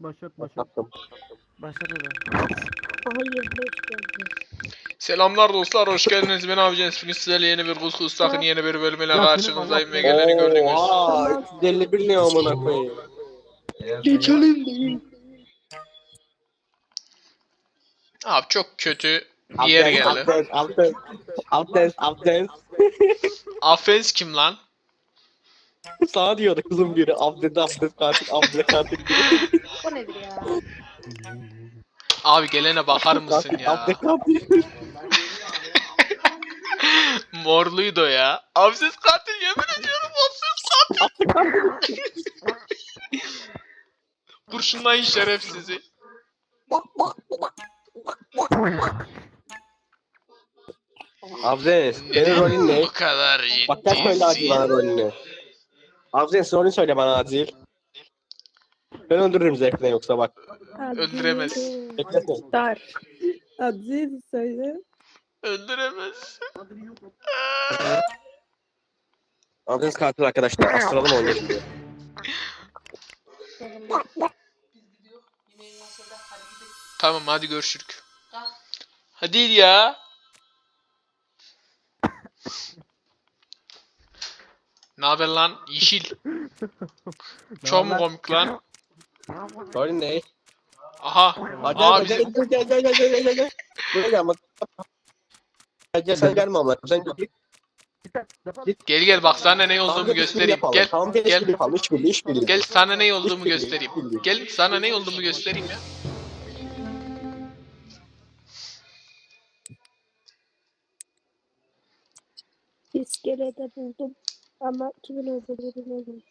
Başlat başlat. Başlat. Hayır hoş geldin. Selamlar dostlar, hoş geldiniz. Ben Avcı Bugün sizlerle yeni bir Kuskus Takın yeni bir bölümüyle karşınızdayım ve geleni gördünüz. Oha 351 ne amına koyayım. Geçelim değil. Abi çok kötü bir yer geldi. Abdest, abdest, abdest. Affens kim lan? Sana diyordu kızım biri. Abdest, abdest, katil, abdest, katil. O nedir ya? Abi gelene bakar mısın ya? Morluydu o ya. Afsiz katil yemin ediyorum afsiz katil. Kurşunlayın şerefsizi. Abdest, senin rolün ne? Bu kadar Bak sen söyle acil bana ciddisin. rolünü. Abdest, rolünü söyle bana acil. Ben öldürürüm zevkine yoksa bak. Öldüremez. Bekletme. Dar. Aziz söyle. Öldüremez. Abdest katil arkadaşlar. Astıralım onu şimdi. Tamam hadi görüşürük. Hadi ya. Ne haber lan? Yeşil. Çok mu komik lan? Sorry ne? Aha. Hadi Aa, gel, bizim... gel, gel gel gel gel gel gel. Buraya gel. Gel sen gelme onlar. Sen gel. Git. Gel gel bak sana ne olduğumu göstereyim. Gel gel. Gel sana ne olduğumu göstereyim. Gel sana ne olduğumu göstereyim ya. İskelede buldum ama kimin öldürdüğünü bilmiyorum.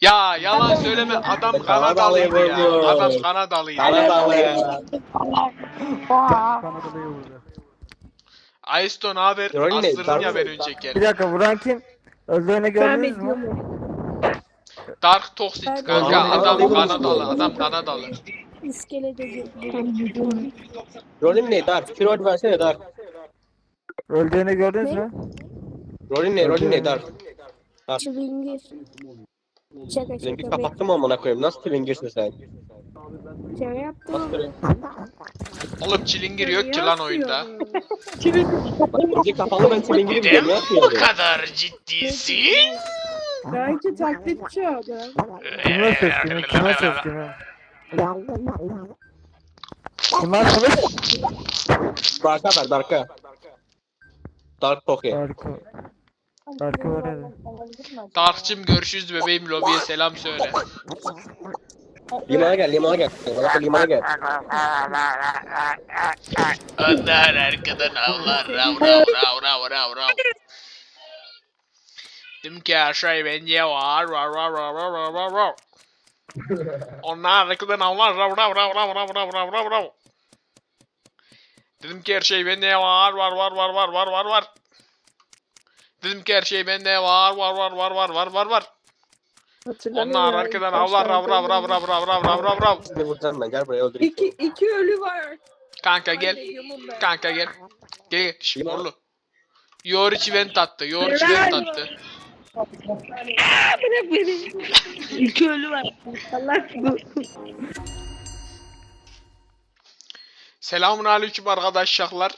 Ya yalan söyleme adam Kanadalıydı ya. Adam Kanadalıydı. Kanadalı ya. Kanada'da vurdu. Ayston haber? Rolün ne? Astırın ya Dark- ben önceki. Bir dakika vuran kim? Öldüğünü gördünüz mü? Dark Toxic kanka adam? Kanadalı adam Kanadalı. İskelede buldum. Rolün ne? Dark. Bir rol versene Dark. Öldüğünü gördünüz mü? Rolün ne? Rolün ne Dark? Çılingir. Şaka şaka. kapattın mı amına koyayım? Nasıl twingirsin sen? Şaka yaptım Nasıl? Oğlum çilingir yok ki lan oyunda. Zengi kapalı ben twingiri Neden biliyorum. Ne bu yapıyorsun? kadar ciddisin? Belki taklitçi adam. Kime ses kimi? Kime ses kimi? Bunlar kılıç. Dark'a ver Dark'a. Dark Poke. Harika. Harika var ya. Dark'cım görüşürüz bebeğim lobiye selam söyle. Limana gel, limana gel. Bana limana gel. Onlar arkadan avlar rav rav rav rav rav rav. Dedim ki her şey bence var rav rav rav rav rav rav. Onlar arkadan avlar rav rav rav rav rav rav rav rav rav. Dedim ki her şey bende var var var var var var var var. Dedim ki her şey bende var var var var var var var var. Onlar arkadan avlar rav rav rav rav rav rav rav rav rav. Seni vuracağım ben. Gel buraya öldüreyim. İki, iki ölü var. Kanka gel. Kanka gel. Gel Limon. morlu. Yoğurt vent attı. Yoğurt vent attı. Bırak beni. İki ölü var. Allah Selamun aleyküm arkadaşlar.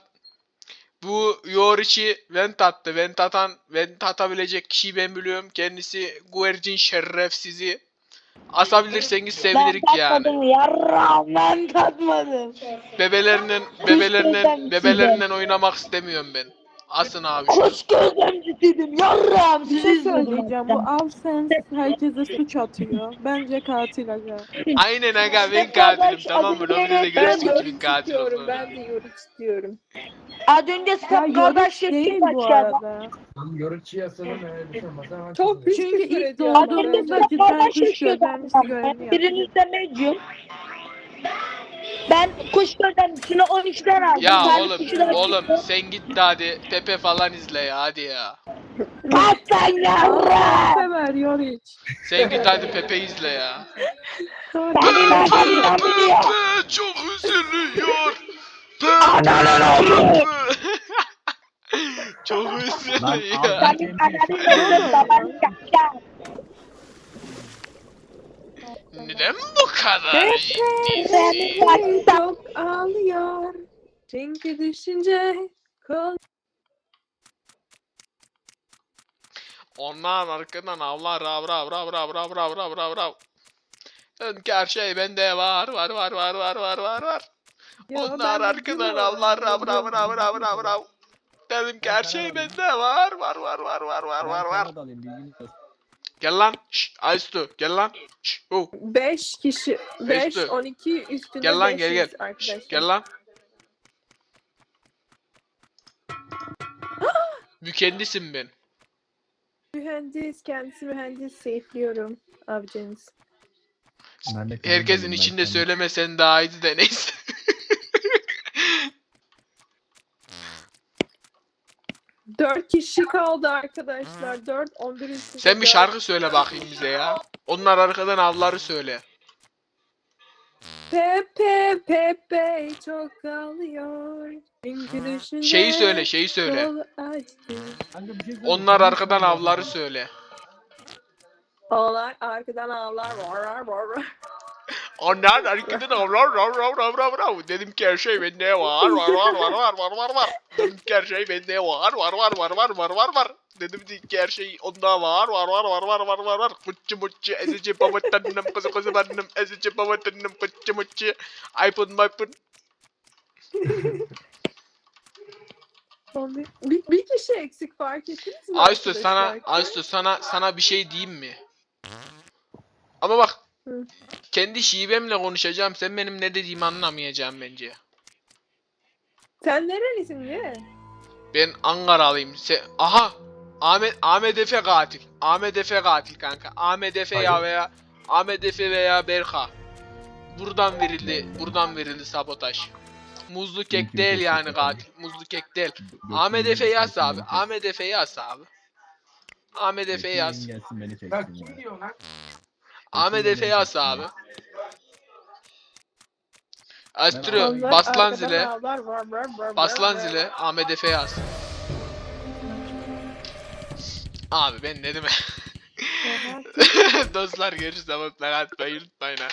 Bu Yoriç'i vent attı. Vent atan, vent atabilecek kişiyi ben biliyorum. Kendisi güvercin şerefsizi. Asabilirseniz sevinirik yani. Yarram ben tatmadım. Bebelerinden, bebelerinden, bebelerinden oynamak istemiyorum ben. Asın abi. şu an. Kuş gözlemcisiydim yarram. Bir şey söyleyeceğim. Bu Avsens herkese suç atıyor. Bence katil aga. Aynen aga ben katilim tamam mı? Lobide de Ben görüştük yoruç kimin katil olduğunu. Ben de yoruç istiyorum. Az önce Step kardeş değil bu arada. Çok küçük Çünkü ilk doğduğumuzda güzel kuş şey gözlemlisi görünüyor. Birinizde medium. Ben kuş gözlemcisini 12'den aldım. Ya Tarih oğlum oğlum çıktı. sen git hadi Pepe falan izle ya hadi ya. Aslan yavrum. Sever Yoriç. Sen git hadi Pepe izle ya. Benim Pepe, arkadaşım Pepe, biliyor. çok üzülüyor. Çok babanın yaşa. Neden bu kadar ciddisin? Çok ağlıyor. Çünkü düşünce kol Onlar arkadan avlar rav rav rav rav rav rav rav rav rav. Her şey bende var var var var var var var var. Onlar arkadan avlar rav rav rav rav rav rav. Dedim ki her şey bende var var var var var var var var. Gel lan. Şşt Aystu gel lan. Şşt oh. 5 kişi 5 Beşti. 12 üstünde Gel lan, gel, gel. 500 arkadaşlar. Gel lan. Mükendisin ben. Mühendis kendisi mühendis safe'liyorum avcınız. Herkesin içinde söylemesen daha iyiydi de neyse. Dört kişi kaldı arkadaşlar. 4 11 üstünde. Sen bir dört. şarkı söyle bakayım bize ya. Onlar arkadan avları söyle. Pepe Pepe çok ağlıyor. Çünkü düşünce Şeyi söyle, şeyi söyle. açtı. Onlar arkadan avları söyle. Onlar arkadan ağlar. Var var var var. Onlar arkadan avlar rav rav rav rav rav. Dedim ki her şey bende var var var var var var var var. Dedim ki her şey bende var var var var var var var var. Dedim ki her şey onda var var var var var var var var. Mutçu mutçu ezici baba tanım kızı kızı benim ezici baba tanım mutçu mutçu. iPhone iPhone. Bir, bir, bir kişi eksik fark ettiniz mi? Aysu sana? Aysu sana sana bir şey diyeyim mi? Ama bak Hı. Kendi şivemle konuşacağım. Sen benim ne dediğimi anlamayacaksın bence. Sen nerelisin ne? Ben Ankaralıyım. Sen aha Ahmet Ahmet Efe katil. Ahmet Efe katil kanka. Ahmet Efe ya veya Ahmet Efe veya Berka. Buradan verildi. Buradan verildi sabotaj. Muzlu kek değil yani katil. Muzlu kek değil. Ahmet Efe yaz abi. Ahmet Efe yaz abi. Ahmet Efe yaz. Gelsin beni çeksin Bak kim diyor lan? Ahmet Efe'yi as abi. Astro baslan zile. Baslan zile Ahmet Efe'yi as. Abi ben ne demek? Dostlar görüşürüz ama like atmayı unutmayın ha.